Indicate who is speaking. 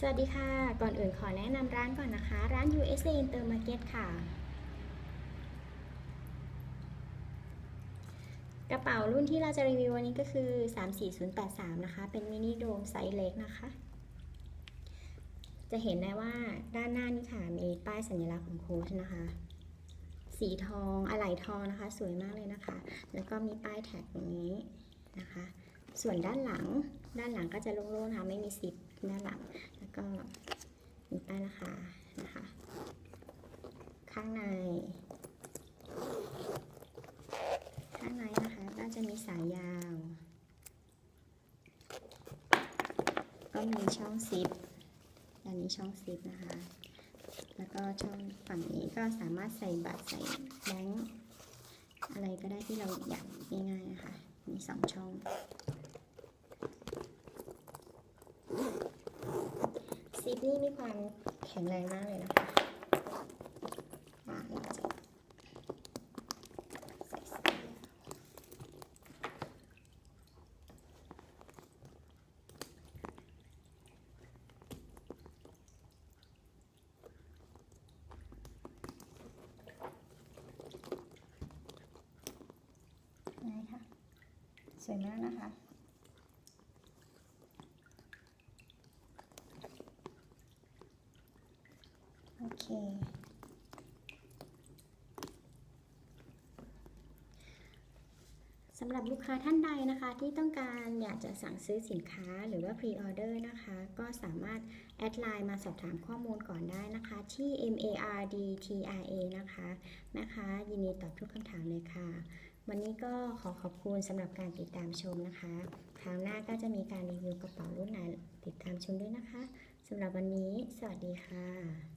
Speaker 1: สวัสดีค่ะ ก่อนอื่นขอแนะนำร้านก่อนนะคะ ร้าน USA Intermarket ค่ะ กระเป๋ารุ่นที่เราจะรีวิววันนี้ก็คือ 34083 นะคะ เป็นมินิโดมไซส์เล็กนะคะ จะเห็นได้ว่าด้านหน้านี่ค่ะ มีป้ายสัญลักษณ์ของโค้ชนะคะ สีทองอะไหล่ทองนะคะ สวยมากเลยนะคะ แล้วก็มีป้ายแท็กตรงนี้นะคะ ส่วนด้านหลัง ด้านหลังก็จะโล่งๆนะคะ ไม่มีซิป ด้านหลัง แล้วก็มีป้ายราคานะคะ ข้างใน ข้างในนะคะก็จะมีสายยาว ก็มีช่องซิปด้านนี้ช่องซิปนะคะ แล้วก็ช่องฝั่งนี้ก็สามารถใส่บัตรใส่แบงค์อะไรก็ได้ที่เราอยากง่ายๆนะคะ มีสองช่อง ซิป นี่มีความแข็งแรงมากเลยนะคะอ่าเราจะใส่สายยาวไงคะสวยมากนะคะ โอเค สำหรับลูกค้าท่านใดนะคะที่ต้องการอยากจะสั่งซื้อสินค้าหรือว่าพรีออเดอร์นะคะ ก็สามารถแอดไลน์มาสอบถามข้อมูลก่อนได้นะคะ ที่ M A R D T R A นะคะนะคะ ยินดีตอบทุกคำถามเลยค่ะ วันนี้ก็ขอขอบคุณสำหรับการติดตามชมนะคะ คราวหน้าก็จะมีการรีวิวกระเป๋ารุ่นไหนติดตามชมด้วยนะคะสำหรับวันนี้ สวัสดีค่ะ